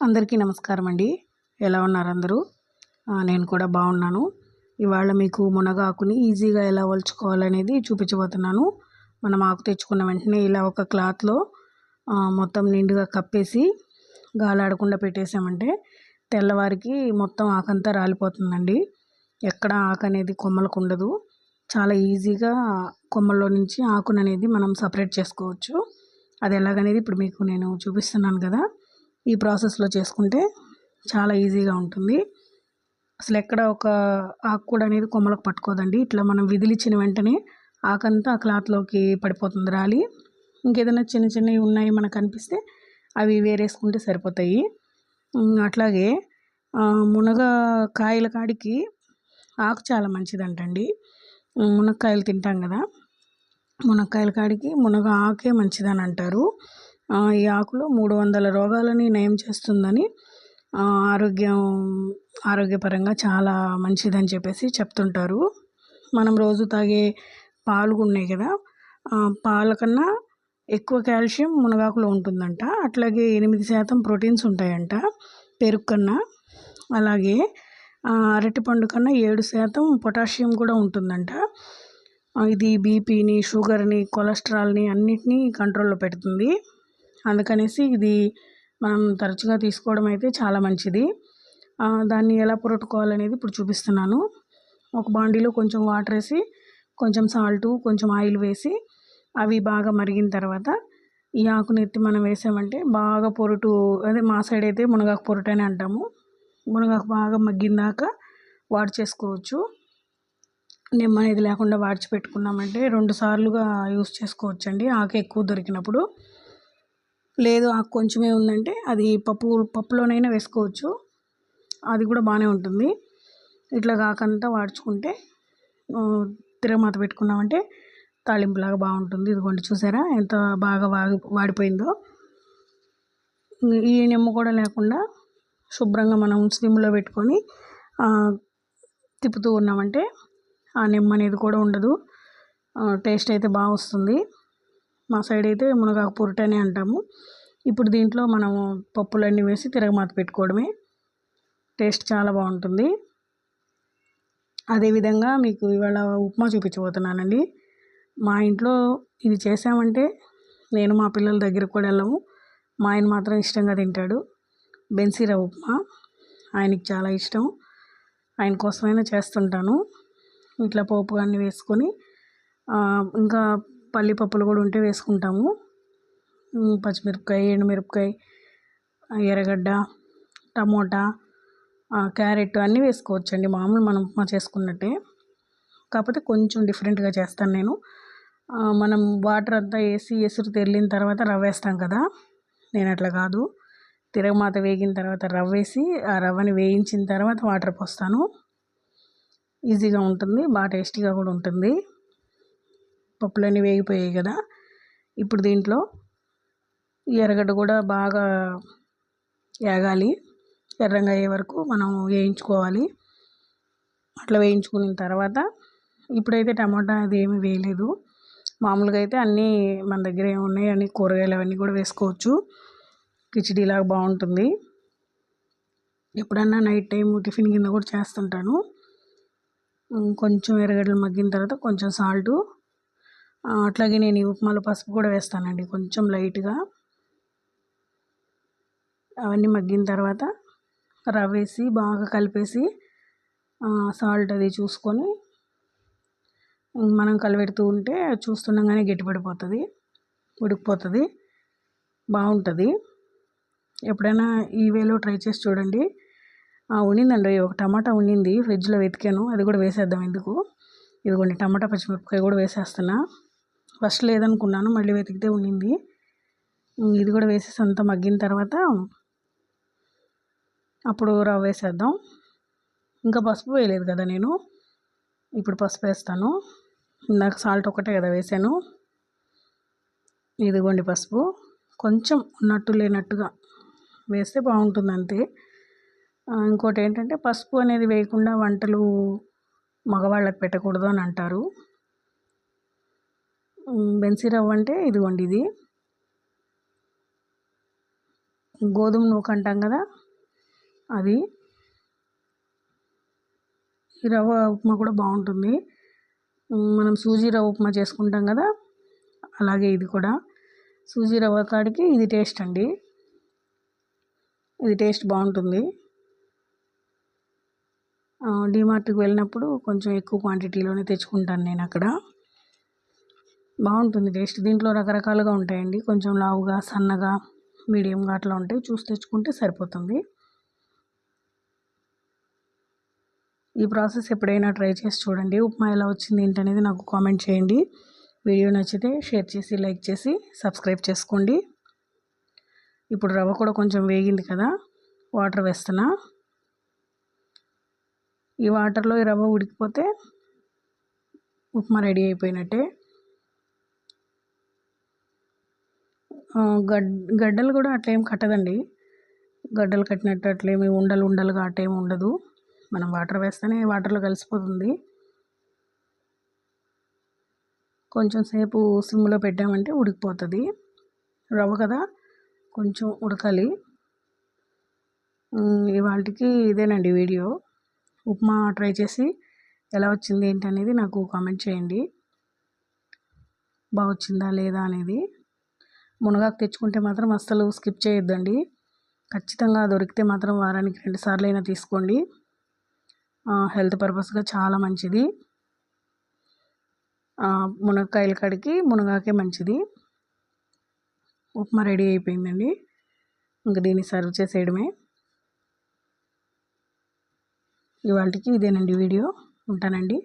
అందరికీ నమస్కారం అండి ఎలా ఉన్నారు అందరూ? నేను కూడా బాగున్నాను. ఇవాళ మీకు మునగాకుని ఈజీగా ఎలా వల్చుకోవాలనేది చూపించబోతున్నాను. మనం ఆకు తెచ్చుకున్న వెంటనే ఇలా ఒక క్లాత్లో మొత్తం నిండుగా కప్పేసి గాలాడకుండా పెట్టేసామంటే తెల్లవారికి మొత్తం ఆకంతా రాలిపోతుందండి. ఎక్కడ ఆకు అనేది కొమ్మలకు ఉండదు చాలా ఈజీగా కొమ్మల్లో నుంచి ఆకును అనేది మనం సపరేట్ చేసుకోవచ్చు. అది ఎలాగనేది ఇప్పుడు మీకు నేను చూపిస్తున్నాను కదా. ఈ ప్రాసెస్లో చేసుకుంటే చాలా ఈజీగా ఉంటుంది. అసలు ఎక్కడ ఒక ఆకు కూడా అనేది కొమ్మలకు పట్టుకోదండి. ఇట్లా మనం విదిలిచ్చిన వెంటనే ఆకంతా ఆ క్లాత్లోకి పడిపోతుంది రాలి. ఇంకేదైనా చిన్న చిన్నవి ఉన్నాయి మనకు అనిపిస్తే అవి వేరేసుకుంటే సరిపోతాయి. అట్లాగే మునగ కాయల కాడికి ఆకు చాలా మంచిదంటండి. మునక్కాయలు తింటాం కదా. మునక్కాయల కాడికి మునగ ఆకే మంచిదని అంటారు. ఈ ఆకులు మూడు వందల రోగాలని నయం చేస్తుందని ఆరోగ్యం ఆరోగ్యపరంగా చాలా మంచిదని చెప్పేసి చెప్తుంటారు. మనం రోజు తాగే పాలు ఉన్నాయి కదా పాల కన్నా ఎక్కువ కాల్షియం మునగాకులో ఉంటుందంట. అట్లాగే ఎనిమిది శాతం ప్రోటీన్స్ ఉంటాయంట పెరుగు కన్నా. అలాగే అరటిపండు కన్నా ఏడు శాతం పొటాషియం కూడా ఉంటుందంట. ఇది బీపీని షుగర్ని కొలెస్ట్రాల్ని అన్నిటినీ కంట్రోల్లో పెడుతుంది. అందుకనేసి ఇది మనం తరచుగా తీసుకోవడం అయితే చాలా మంచిది. దాన్ని ఎలా పురట్టుకోవాలనేది ఇప్పుడు చూపిస్తున్నాను. ఒక బాండీలో కొంచెం వాటర్ వేసి కొంచెం సాల్టు కొంచెం ఆయిల్ వేసి అవి బాగా మరిగిన తర్వాత ఈ ఆకుని ఎత్తి మనం వేసామంటే బాగా పొరుటు అదే మా సైడ్ అయితే మునగాకు పొరుటు అని అంటాము. మునగాకు బాగా మగ్గిందాక వాడి చేసుకోవచ్చు నిమ్మ అనేది లేకుండా వాడిచి పెట్టుకున్నామంటే రెండు సార్లుగా యూస్ చేసుకోవచ్చండి. ఆకు ఎక్కువ దొరికినప్పుడు. లేదు ఆకు కొంచెమే ఉందంటే అది పప్పు పప్పులోనైనా వేసుకోవచ్చు. అది కూడా బాగానే ఉంటుంది. ఇట్లా కాకంతా వాడుచుకుంటే తిరగమాత పెట్టుకున్నామంటే తాలింపులాగా బాగుంటుంది. ఇదిగోండి చూసారా ఎంత బాగా వాడి వాడిపోయిందో. ఈ నిమ్మ కూడా లేకుండా శుభ్రంగా మనం స్లిమ్లో పెట్టుకొని తిప్పుతూ ఉన్నామంటే ఆ నిమ్మ అనేది కూడా ఉండదు. టేస్ట్ అయితే బాగా వస్తుంది మా సైడ్ అయితే మునగాకు పురటనే అంటాము. ఇప్పుడు దీంట్లో మనము పప్పులన్నీ వేసి తిరగమాత పెట్టుకోవడమే. టేస్ట్ చాలా బాగుంటుంది. అదేవిధంగా మీకు ఇవాళ ఉప్మా చూపించబోతున్నానండి. మా ఇంట్లో ఇది చేసామంటే నేను మా పిల్లల దగ్గరకు కూడా వెళ్ళము. మా ఆయన మాత్రం ఇష్టంగా తింటాడు. బెన్సీరా ఉప్మా ఆయనకి చాలా ఇష్టం. ఆయన కోసమైనా చేస్తుంటాను. ఇట్లా పోపు అన్నీ వేసుకొని ఇంకా పల్లిపప్పులు కూడా ఉంటే వేసుకుంటాము. పచ్చిమిరపకాయ ఎండుమిరపకాయ ఎర్రగడ్డ టమోటా క్యారెట్ అన్నీ వేసుకోవచ్చండి. మామూలు మనం ఉప్మా చేసుకున్నట్టే. కాకపోతే కొంచెం డిఫరెంట్గా చేస్తాను నేను. మనం వాటర్ అంతా వేసి ఎసురు తెరిలిన తర్వాత రవ్వ వేస్తాం కదా. నేను అట్లా కాదు. తిరగమాత వేగిన తర్వాత రవ్వ వేసి ఆ రవ్వని వేయించిన తర్వాత వాటర్ పోస్తాను. ఈజీగా ఉంటుంది బాగా టేస్టీగా కూడా ఉంటుంది. పప్పులన్నీ వేగిపోయాయి కదా. ఇప్పుడు దీంట్లో ఎర్రగడ్డ కూడా బాగా వేగాలి ఎర్రంగా అయ్యే వరకు మనం వేయించుకోవాలి. అట్లా వేయించుకున్న తర్వాత ఇప్పుడైతే టమాటా అది ఏమీ వేయలేదు. మామూలుగా అయితే అన్నీ మన దగ్గర ఏమున్నాయి అన్ని కూరగాయలు అవన్నీ కూడా వేసుకోవచ్చు. కిచిడీలాగా బాగుంటుంది. ఎప్పుడన్నా నైట్ టైం టిఫిన్ కింద కూడా చేస్తుంటాను. కొంచెం ఎర్రగడ్డలు మగ్గిన తర్వాత కొంచెం సాల్టు అట్లాగే నేను ఈ ఉప్మాలో పసుపు కూడా వేస్తానండి కొంచెం లైట్గా. అవన్నీ మగ్గిన తర్వాత రవ్వ వేసి బాగా కలిపేసి సాల్ట్ అది చూసుకొని మనం కలిపెడుతూ ఉంటే చూస్తుండగానే గట్టిపడిపోతుంది ఉడికిపోతుంది బాగుంటుంది. ఎప్పుడైనా ఈ వేలో ట్రై చేసి చూడండి. ఉండిందండి ఒక టమాటా ఉండింది ఫ్రిడ్జ్లో వెతికాను అది కూడా వేసేద్దాం ఎందుకు? ఇదిగోండి టమాటా పచ్చిమిరపకాయ కూడా వేసేస్తున్నా. ఫస్ట్ లేదనుకున్నాను మళ్ళీ వెతికితే ఉండింది. ఇది కూడా వేసేసి అంతా మగ్గిన తర్వాత అప్పుడు రవ్వ వేసేద్దాం. ఇంకా పసుపు వేయలేదు కదా నేను. ఇప్పుడు పసుపు వేస్తాను. ఇందాక సాల్ట్ ఒకటే కదా వేసాను. ఇదిగోండి పసుపు. కొంచెం ఉన్నట్టు లేనట్టుగా వేస్తే బాగుంటుంది అంతే. ఇంకోటి ఏంటంటే పసుపు అనేది వేయకుండా వంటలు మగవాళ్ళకి పెట్టకూడదు అని అంటారు. బెన్సీ రవ్వ అంటే ఇదిగోండి ఇది. గోధుమ నూక అంటాం కదా అది. ఈ రవ్వ ఉప్మా కూడా బాగుంటుంది. మనం సూజీ రవ్వ ఉప్మా చేసుకుంటాం కదా అలాగే ఇది కూడా. సూజీ రవ్వ కాడికి ఇది టేస్ట్ అండి. ఇది టేస్ట్ బాగుంటుంది. డిమార్ట్కి వెళ్ళినప్పుడు కొంచెం ఎక్కువ క్వాంటిటీలోనే తెచ్చుకుంటాను నేను అక్కడ. బాగుంటుంది టేస్ట్. దీంట్లో రకరకాలుగా ఉంటాయండి. కొంచెం లావుగా సన్నగా మీడియంగా అట్లా ఉంటాయి చూసి తెచ్చుకుంటే సరిపోతుంది. ఈ ప్రాసెస్ ఎప్పుడైనా ట్రై చేసి చూడండి. ఉప్మా ఎలా వచ్చింది ఏంటనేది నాకు కామెంట్ చేయండి. వీడియో నచ్చితే షేర్ చేసి లైక్ చేసి సబ్స్క్రైబ్ చేసుకోండి. ఇప్పుడు రవ్వ కూడా కొంచెం వేగింది కదా వాటర్ వేస్తున్నా. ఈ వాటర్లో ఈ రవ్వ ఉడికిపోతే ఉప్మా రెడీ అయిపోయినట్టే. గడ్ గడ్డలు కూడా అట్లేం కట్టదండి. గడ్డలు కట్టినట్టు అట్లేమి ఉండలు ఉండలుగా అట్టేం ఉండదు. మనం వాటర్ వేస్తేనే వాటర్లో కలిసిపోతుంది. కొంచెం సేపు సిమ్లో పెట్టామంటే ఉడికిపోతుంది. రవ్వ కదా కొంచెం ఉడకాలి. ఇవాళకి ఇదేనండి వీడియో. ఉప్మా ట్రై చేసి ఎలా వచ్చింది ఏంటి అనేది నాకు కామెంట్ చేయండి. బాగా వచ్చిందా లేదా అనేది. మునగాకు తెచ్చుకుంటే మాత్రం అస్సలు స్కిప్ చేయొద్దండి. ఖచ్చితంగా దొరికితే మాత్రం వారానికి రెండు సార్లు అయినా తీసుకోండి హెల్త్ పర్పస్గా చాలా మంచిది. మునక్కాయల కాడికి మునగాకే మంచిది. ఉప్మా రెడీ అయిపోయిందండి. ఇంక దీన్ని సర్వ్ చేసేయడమే. ఇవాళకి ఇదేనండి వీడియో. ఉంటానండి.